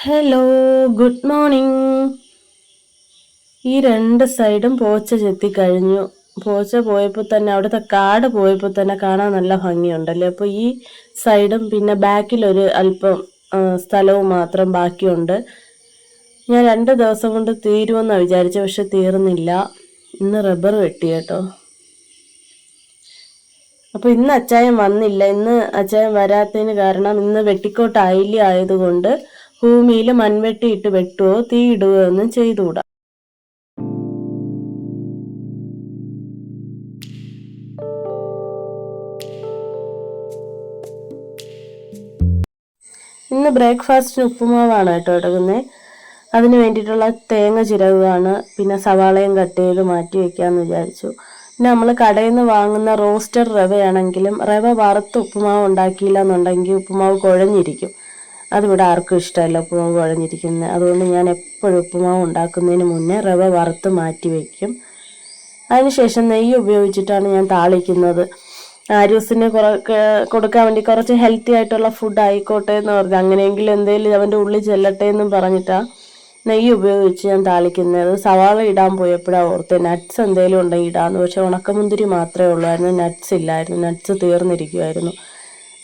Hello good morning ഈ രണ്ട് സൈഡും പോച്ച ചെത്തി കഴിഞ്ഞു. പോച്ച പോയപ്പോൾ തന്നെ അവിടുത്തെ കാട് പോയപ്പോൾ തന്നെ കാണാൻ നല്ല ഭംഗിയുണ്ടല്ലേ? അപ്പോൾ ഈ സൈഡും പിന്നെ ബാക്കിലൊരു അല്പം സ്ഥലവും മാത്രം ബാക്കിയുണ്ട്. ഞാൻ രണ്ട് ദിവസം കൊണ്ട് തീരുമെന്നാണ് വിചാരിച്ചത് പക്ഷെ തീർന്നില്ല. ഇന്ന് റബ്ബർ വെട്ടി കേട്ടോ. അപ്പോൾ ഇന്ന് അച്ചായം വന്നില്ല. ഇന്ന് അച്ചായം വരാത്തതിന് കാരണം ഇന്ന് വെട്ടിക്കോട്ട് അയിലി ആയതുകൊണ്ട് ഭൂമിയിൽ മൺവെട്ടിയിട്ട് വെട്ടുകയോ തീ ഇടുകയോ ഒന്നും ചെയ്തുകൂടാ. ഇന്ന് ബ്രേക്ക്ഫാസ്റ്റിന് ഉപ്പുമാവാണ് കേട്ടോ എടുക്കുന്നത് അതിന് വേണ്ടിയിട്ടുള്ള തേങ്ങ ചിരകുകയാണ്. പിന്നെ സവാളയും കട്ട് ചെയ്ത് മാറ്റി വെക്കാമെന്ന് വിചാരിച്ചു. പിന്നെ നമ്മൾ കടയിൽ നിന്ന് വാങ്ങുന്ന റോസ്റ്റർ റവയാണെങ്കിലും റവ വറുത്ത് ഉപ്പുമാവ് ഉണ്ടാക്കിയില്ല എന്നുണ്ടെങ്കിൽ ഉപ്പുമാവ് കുഴഞ്ഞിരിക്കും. അതിവിടെ ആർക്കും ഇഷ്ടമല്ല ഉപ്പുമാവ് കുഴഞ്ഞിരിക്കുന്നത് അതുകൊണ്ട് ഞാൻ എപ്പോഴും ഉപ്പുമാവ് ഉണ്ടാക്കുന്നതിന് മുന്നേ റവ വറുത്ത് മാറ്റി വയ്ക്കും അതിനുശേഷം നെയ്യ് ഉപയോഗിച്ചിട്ടാണ് ഞാൻ താളിക്കുന്നത്. ആരൂസിന് കുറ കൊടുക്കാൻ വേണ്ടി കുറച്ച് ഹെൽത്തി ആയിട്ടുള്ള ഫുഡ് ആയിക്കോട്ടെ എന്ന് പറഞ്ഞു. അങ്ങനെയെങ്കിലും എന്തെങ്കിലും അവന്റെ ഉള്ളിൽ ചെല്ലട്ടെ എന്നും പറഞ്ഞിട്ടാണ് നെയ്യ് ഉപയോഗിച്ച് ഞാൻ താളിക്കുന്നത്. സവാള ഇടാൻ പോയപ്പോഴാണ് ഓർത്ത്. നട്ട്സ് എന്തെങ്കിലും ഉണ്ടെങ്കിൽ ഇടാമെന്ന് പക്ഷേ ഉണക്കമുന്തിരി മാത്രമേ ഉള്ളായിരുന്നു. നട്ട്സ് ഇല്ലായിരുന്നു. നട്ട്സ് തീർന്നിരിക്കുമായിരുന്നു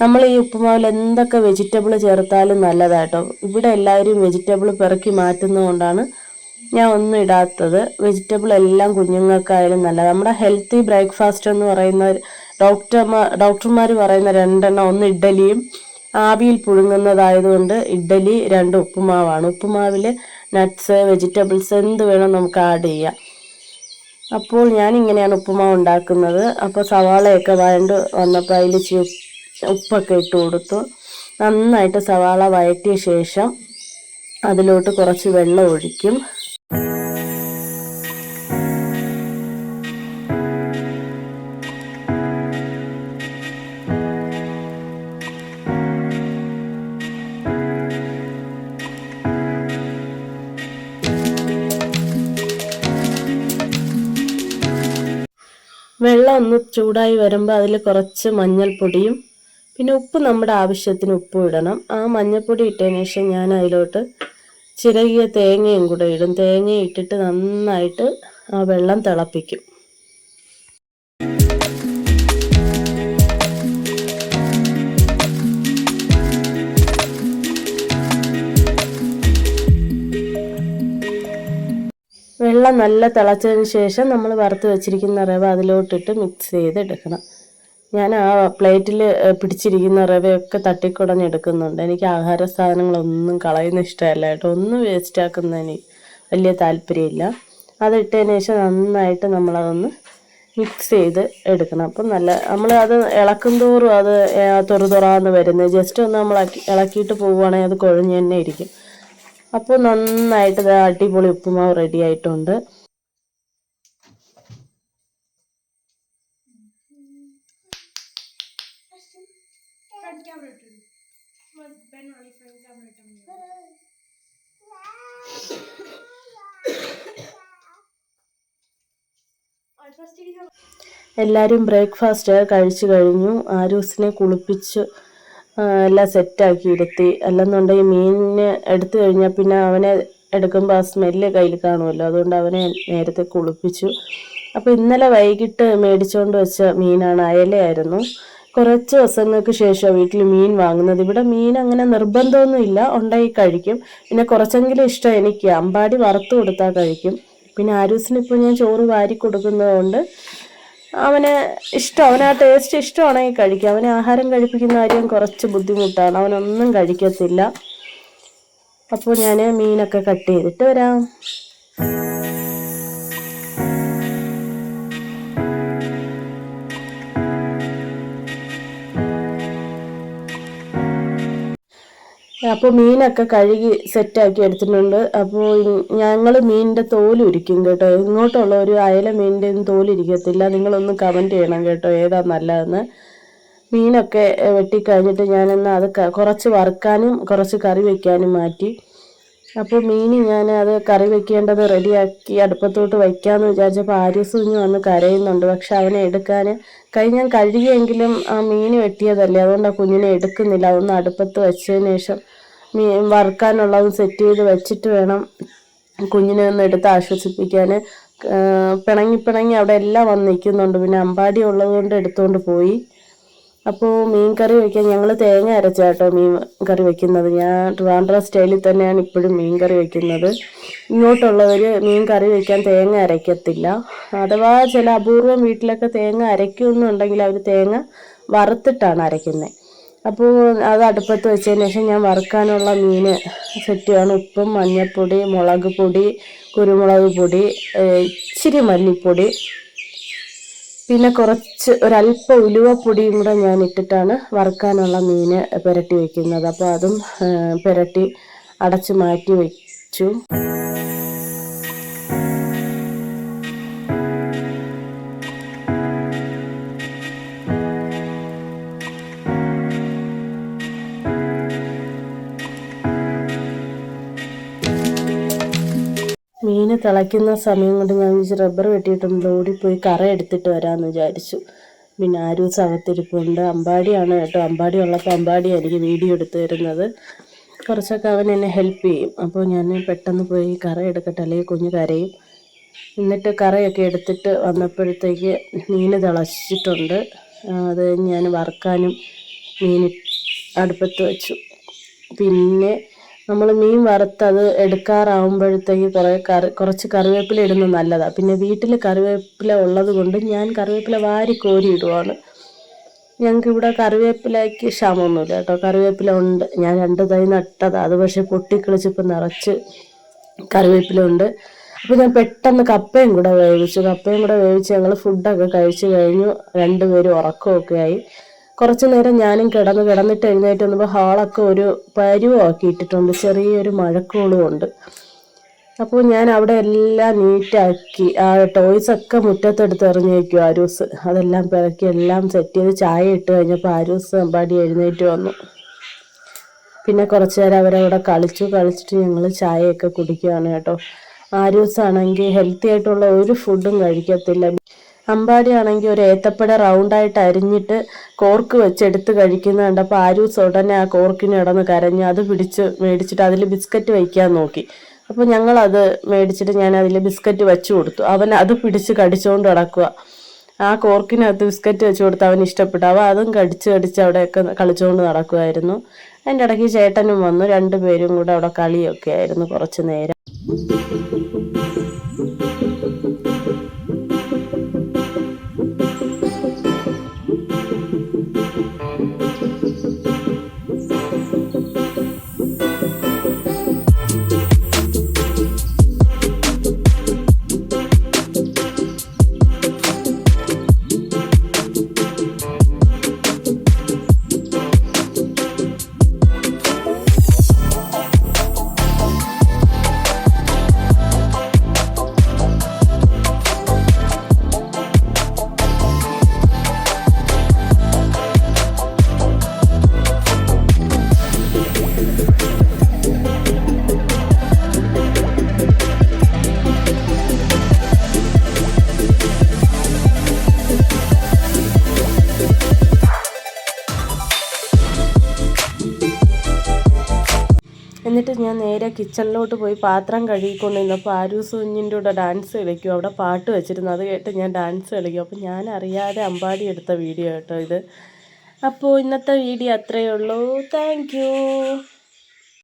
നമ്മൾ ഈ ഉപ്പുമാവിൽ എന്തൊക്കെ വെജിറ്റബിൾ ചേർത്താലും നല്ലതാട്ടോ. ഇവിടെ എല്ലാവരും വെജിറ്റബിൾ പിറക്കി മാറ്റുന്നതുകൊണ്ടാണ് ഞാൻ ഒന്നും ഇടാത്തത്. വെജിറ്റബിൾ എല്ലാം കുഞ്ഞുങ്ങൾക്കായാലും നല്ലത്. നമ്മുടെ ഹെൽത്തി ബ്രേക്ക്ഫാസ്റ്റ് എന്ന് പറയുന്ന ഡോക്ടർമാർ ഡോക്ടർമാർ പറയുന്ന രണ്ടെണ്ണം ഒന്ന് ഇഡ്ഡലിയും ആവിയിൽ പുഴുങ്ങുന്നതായതുകൊണ്ട് ഇഡ്ഡലി രണ്ട് ഉപ്പുമാവാണ്. ഉപ്പുമാവിൽ നട്ട്സ് വെജിറ്റബിൾസ് എന്ത് വേണം നമുക്ക് ആഡ് ചെയ്യാം. അപ്പോൾ ഞാൻ ഇങ്ങനെയാണ് ഉപ്പുമാവ് ഉണ്ടാക്കുന്നത്. അപ്പോൾ സവാളയൊക്കെ വേണ്ട വന്നപ്പോൾ അതിൽ ഉപ്പൊക്കെ ഇട്ട് കൊടുത്തു. നന്നായിട്ട് സവാള വഴറ്റിയ ശേഷം അതിലോട്ട് കുറച്ച് വെള്ളം ഒഴിക്കും. വെള്ളം ഒന്ന് ചൂടായി വരുമ്പോൾ അതിൽ കുറച്ച് മഞ്ഞൾപ്പൊടിയും പിന്നെ ഉപ്പ് നമ്മുടെ ആവശ്യത്തിന് ഉപ്പ് ഇടണം. ആ മഞ്ഞൾപ്പൊടി ഇട്ടതിന് ശേഷം ഞാൻ അതിലോട്ട് ചിരകിയ തേങ്ങയും കൂടെ ഇടും. തേങ്ങ ഇട്ടിട്ട് നന്നായിട്ട് ആ വെള്ളം തിളപ്പിക്കും. വെള്ളം നല്ല തിളച്ചതിന് ശേഷം നമ്മൾ വറുത്ത് വെച്ചിരിക്കുന്ന റവ അതിലോട്ടിട്ട് മിക്സ് ചെയ്തെടുക്കണം. ഞാൻ ആ പ്ലേറ്റിൽ പിടിച്ചിരിക്കുന്ന റവയൊക്കെ തട്ടിക്കുടഞ്ഞെടുക്കുന്നുണ്ട് എനിക്ക് ആഹാര സാധനങ്ങളൊന്നും കളയുന്ന ഇഷ്ടമല്ല കേട്ടോ. ഒന്നും വേസ്റ്റ് ആക്കുന്നതിന് വലിയ താല്പര്യമില്ല. അതിട്ടതിന് ശേഷം നന്നായിട്ട് നമ്മളതൊന്ന് മിക്സ് ചെയ്ത് എടുക്കണം. അപ്പം നല്ല നമ്മൾ അത് ഇളക്കും തോറും അത് തൊറു തുറാന്ന് വരുന്നത്. ജസ്റ്റ് ഒന്ന് നമ്മൾ ഇളക്കി- ഇളക്കിയിട്ട് പോവുകയാണെങ്കിൽ അത് കുഴഞ്ഞു തന്നെ ഇരിക്കും. അപ്പോൾ നന്നായിട്ട് അടിപൊളി ഉപ്പുമാവ് റെഡി ആയിട്ടുണ്ട്. എല്ലാവരും ബ്രേക്ക്ഫാസ്റ്റ് കഴിച്ചു കഴിഞ്ഞു. ആരൂസിനെ കുളിപ്പിച്ച്. എല്ലാം സെറ്റാക്കി ഇരുത്തി. അല്ലെന്നുണ്ടെങ്കിൽ മീനിനെ എടുത്തു കഴിഞ്ഞാൽ പിന്നെ അവനെ എടുക്കുമ്പോൾ ആ സ്മെല്ല് കയ്യിൽ കാണുമല്ലോ. അതുകൊണ്ട് അവനെ നേരത്തെ കുളിപ്പിച്ചു. അപ്പോൾ ഇന്നലെ വൈകിട്ട് മേടിച്ചുകൊണ്ട് വെച്ച മീനാണ് അയലയായിരുന്നു. കുറച്ച് ദിവസങ്ങൾക്ക് ശേഷം വീട്ടിൽ മീൻ വാങ്ങുന്നത്. ഇവിടെ മീൻ അങ്ങനെ നിർബന്ധമൊന്നുമില്ല. ഉണ്ടായി കഴിക്കും. പിന്നെ കുറച്ചെങ്കിലും ഇഷ്ടം എനിക്ക്. അമ്പാടി വറുത്ത് കൊടുത്താൽ കഴിക്കും. പിന്നെ ആരൂസിന് ഇപ്പോൾ ഞാൻ ചോറ് വാരി കൊടുക്കുന്നതുകൊണ്ട് അവന് ഇഷ്ടം. അവന് ആ ടേസ്റ്റ് ഇഷ്ടമാണെങ്കിൽ കഴിക്കും. അവന് ആഹാരം കഴിപ്പിക്കുന്ന കാര്യം കുറച്ച് ബുദ്ധിമുട്ടാണ്. അവനൊന്നും കഴിക്കത്തില്ല. അപ്പോൾ ഞാൻ മീനൊക്കെ കട്ട് ചെയ്തിട്ട് വരാം. അപ്പോൾ മീനൊക്കെ കഴുകി സെറ്റാക്കി എടുത്തിട്ടുണ്ട്. അപ്പോൾ ഞങ്ങൾ മീനിന്റെ തോൽ ഉരിക്കും കേട്ടോ. ഇങ്ങോട്ടുള്ള ഒരു അയല മീനിന്റെ ഒന്നും തോലിരിക്കത്തില്ല നിങ്ങളൊന്ന് കമന്റ് ചെയ്യണം കേട്ടോ ഏതാ നല്ലതെന്ന്. മീനൊക്കെ വെട്ടി വെട്ടിക്കഴിഞ്ഞിട്ട് ഞാനൊന്ന് അത് കുറച്ച് വറുക്കാനും കുറച്ച് കറി വെക്കാനും മാറ്റി. അപ്പോൾ മീൻ ഞാൻ അത് കറി വെക്കേണ്ടത് റെഡിയാക്കി അടുപ്പത്തോട്ട് വയ്ക്കാമെന്ന് വിചാരിച്ചപ്പോൾ ആര്യ കുഞ്ഞ് വന്ന് കരയുന്നുണ്ട്. പക്ഷെ അവനെ എടുക്കാൻ കൈ ഞാൻ കഴുകിയെങ്കിലും ആ മീൻ വെട്ടിയതല്ലേ? അതുകൊണ്ട് ആ കുഞ്ഞിനെ എടുക്കുന്നില്ല. അതൊന്ന് അടുപ്പത്ത് വെച്ചതിന് ശേഷം മീൻ വറുക്കാനുള്ളതും സെറ്റ് ചെയ്ത് വെച്ചിട്ട് വേണം കുഞ്ഞിനെ ഒന്ന് എടുത്ത് ആശ്വസിപ്പിക്കാൻ പിണങ്ങി പിണങ്ങി അവിടെ എല്ലാം വന്ന് നിൽക്കുന്നുണ്ട്. പിന്നെ അമ്പാടി ഉള്ളതുകൊണ്ട് എടുത്തുകൊണ്ട് പോയി. അപ്പോൾ മീൻ കറി വയ്ക്കാൻ ഞങ്ങൾ തേങ്ങ അരച്ചാട്ടോ മീൻ കറി വെക്കുന്നത്. ഞാൻ ട്രിവാൻഡ്ര സ്റ്റൈലിൽ തന്നെയാണ് ഇപ്പോഴും മീൻ കറി വെക്കുന്നത്. ഇങ്ങോട്ടുള്ളവർ മീൻ കറി വയ്ക്കാൻ തേങ്ങ അരയ്ക്കത്തില്ല. അഥവാ ചില അപൂർവം വീട്ടിലൊക്കെ തേങ്ങ അരയ്ക്കുമെന്നുണ്ടെങ്കിൽ അവർ തേങ്ങ വറുത്തിട്ടാണ് അരയ്ക്കുന്നത് അപ്പോൾ അത് അടുപ്പത്ത് വെച്ചതിന് ശേഷം ഞാൻ വറുക്കാനുള്ള മീൻ സെറ്റ് ചെയ്യാണ് ഉപ്പും മഞ്ഞൾപ്പൊടി മുളക് പൊടി കുരുമുളക് പൊടി ഇച്ചിരി മല്ലിപ്പൊടി പിന്നെ കുറച്ച് ഒരല്പം ഉലുവപ്പൊടിയും കൂടെ ഞാൻ ഇട്ടിട്ടാണ് വറുക്കാനുള്ള മീൻ പുരട്ടി വെക്കുന്നത്. അപ്പോൾ അതും പുരട്ടി അടച്ച് മാറ്റി വെച്ചു. തിളയ്ക്കുന്ന സമയം കൊണ്ട് ഞാൻ വിചാരിച്ചു റബ്ബർ വെട്ടിയിട്ടുണ്ട്. ഓടിപ്പോയി കറ എടുത്തിട്ട് വരാമെന്ന് വിചാരിച്ചു. പിന്നെ ആരൂസ് അകത്തിരിപ്പുണ്ട് അമ്പാടിയാണ് കേട്ടോ. അമ്പാടി ഉള്ളപ്പോൾ അമ്പാടിയാണ് എനിക്ക് വീഡിയോ എടുത്തു തരുന്നത് കുറച്ചൊക്കെ അവൻ എന്നെ ഹെൽപ്പ് ചെയ്യും. അപ്പോൾ ഞാൻ പെട്ടെന്ന് പോയി കറ എടുക്കട്ടെ അല്ലെങ്കിൽ കുഞ്ഞ് കരയും. എന്നിട്ട് കറയൊക്കെ എടുത്തിട്ട് വന്നപ്പോഴത്തേക്ക് മീൻ തിളച്ചിട്ടുണ്ട്. അത് ഞാൻ വറുക്കാനും മീൻ അടുപ്പത്ത് വെച്ചു. പിന്നെ നമ്മൾ മീൻ വറുത്തത് എടുക്കാറാവുമ്പോഴത്തേക്ക് കുറേ കറി കുറച്ച് കറിവേപ്പില ഇടുന്നത് നല്ലതാണ് പിന്നെ വീട്ടിൽ കറിവേപ്പില ഉള്ളത് കൊണ്ട് ഞാൻ കറിവേപ്പില വാരി കോരി ഇടുവാണ്. ഞങ്ങൾക്ക് ഇവിടെ കറിവേപ്പിലയ്ക്ക് ക്ഷാമമൊന്നുമില്ല കേട്ടോ. കറിവേപ്പില ഉണ്ട്. ഞാൻ രണ്ട് തൈ നട്ടതാണ് അത് പക്ഷേ പൊട്ടിക്കിളിച്ചിപ്പോൾ നിറച്ച് കറിവേപ്പില ഉണ്ട്. അപ്പോൾ ഞാൻ പെട്ടെന്ന് കപ്പയും കൂടെ വേവിച്ചു. കപ്പയും കൂടെ വേവിച്ച് ഞങ്ങൾ ഫുഡൊക്കെ കഴിച്ചു കഴിഞ്ഞു. രണ്ടുപേരും ഉറക്കമൊക്കെ ആയി. കുറച്ച് നേരം ഞാനും കിടന്ന് കിടന്നിട്ട് എഴുന്നേറ്റ് വന്നപ്പോൾ ഹാളൊക്കെ ഒരു പരുവാക്കി ഇട്ടിട്ടുണ്ട് ചെറിയൊരു മഴക്കോളും ഉണ്ട്. അപ്പോൾ ഞാൻ അവിടെ എല്ലാം നീറ്റാക്കി ആ ടോയ്സ് ഒക്കെ മുറ്റത്തെടുത്ത് ഇറങ്ങിയേക്കും ആരൂസ് അതെല്ലാം പിറക്കി എല്ലാം സെറ്റ് ചെയ്ത് ചായ ഇട്ട് കഴിഞ്ഞപ്പോൾ ആരൂസ് അമ്പാടി എഴുന്നേറ്റ് വന്നു. പിന്നെ കുറച്ച് നേരം അവരവിടെ കളിച്ചു കളിച്ചിട്ട് ഞങ്ങൾ ചായയൊക്കെ കുടിക്കുകയാണ് കേട്ടോ. ആരൂസാണെങ്കിൽ ഹെൽത്തി ആയിട്ടുള്ള ഒരു ഫുഡും കഴിക്കത്തില്ല. അമ്പാടി ആണെങ്കിൽ ഒരു ഏത്തപ്പഴ റൗണ്ടായിട്ട് അരിഞ്ഞിട്ട് കോർക്ക് വെച്ചെടുത്ത് കഴിക്കുന്ന കണ്ടപ്പോൾ ആരൂസ് ഉടനെ ആ കോർക്കിന് ഇടന്ന് കരഞ്ഞ് അത് പിടിച്ച് മേടിച്ചിട്ട് അതിൽ ബിസ്ക്കറ്റ് വയ്ക്കാൻ നോക്കി. അപ്പോൾ ഞങ്ങളത് മേടിച്ചിട്ട് ഞാൻ അതിൽ ബിസ്ക്കറ്റ് വെച്ചു കൊടുത്തു. അവൻ അത് പിടിച്ച് കടിച്ചുകൊണ്ട് കിടക്കുക ആ കോർക്കിനകത്ത് ബിസ്ക്കറ്റ് വെച്ച് കൊടുത്ത് അവൻ ഇഷ്ടപ്പെട്ടു. അവ അതും കടിച്ച് കടിച്ച് അവിടെയൊക്കെ കളിച്ചുകൊണ്ട് നടക്കുമായിരുന്നു അതിന്റെ ഇടയ്ക്ക് ചേട്ടനും വന്നു. രണ്ടുപേരും കൂടെ അവിടെ കളിയൊക്കെ ആയിരുന്നു കുറച്ച് നേരം. എന്നിട്ട് ഞാൻ നേരെ കിച്ചണിലോട്ട് പോയി പാത്രം കഴുകിക്കൊണ്ടിരുന്നപ്പോൾ ആരൂസ് കുഞ്ഞിന്റെ കൂടെ ഡാൻസ് കളിക്കും. അവിടെ പാട്ട് വെച്ചിരുന്നു. അത് കേട്ട് ഞാൻ ഡാൻസ് കളിക്കും. അപ്പോൾ ഞാൻ അറിയാതെ അമ്പാടി എടുത്ത വീഡിയോ കേട്ടോ ഇത്. അപ്പോൾ ഇന്നത്തെ വീഡിയോ അത്രയേ ഉള്ളൂ. താങ്ക്